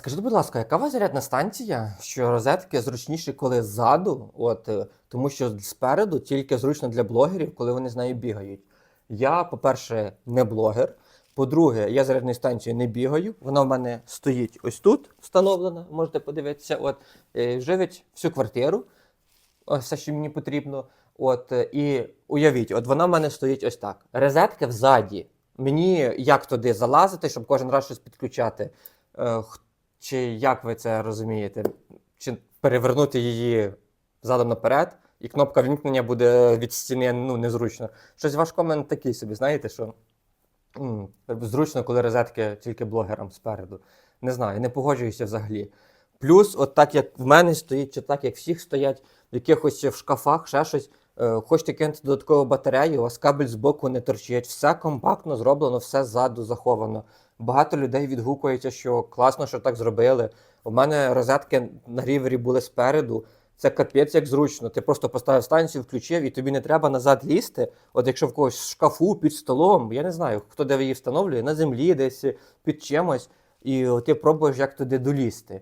Скажіть, будь ласка, яка у вас зарядна станція, що розетки зручніші, коли ззаду, от, е, тому що спереду тільки зручно для блогерів, коли вони з нею бігають. Я, по-перше, не блогер. По-друге, я зарядною станцією не бігаю. Вона в мене стоїть ось тут, встановлена, можете подивитися. От, е, живить всю квартиру, все, що мені потрібно. От, е, і уявіть, от вона в мене стоїть ось так. Розетка взаді. Мені як туди залазити, щоб кожен раз щось підключати. Чи як ви це розумієте? Чи перевернути її задом наперед, і кнопка вімкнення буде від стіни ну, незручно. Щось ваш комент такий собі, знаєте, що м, зручно, коли розетки тільки блогерам спереду. Не знаю, не погоджуюся взагалі. Плюс, от так як в мене стоїть, чи так як всіх стоять, в якихось в шкафах, ще щось. е, Хочете кинути додаткову батарею, у вас кабель з боку не торчить, все компактно зроблено, все ззаду заховано. Багато людей відгукується, що класно, що так зробили. У мене розетки на рівері були спереду. Це капець як зручно. Ти просто поставив станцію, включив, і тобі не треба назад лізти. От якщо в когось в шкафу під столом, я не знаю, хто де її встановлює, на землі десь під чимось, і ти пробуєш як туди долізти.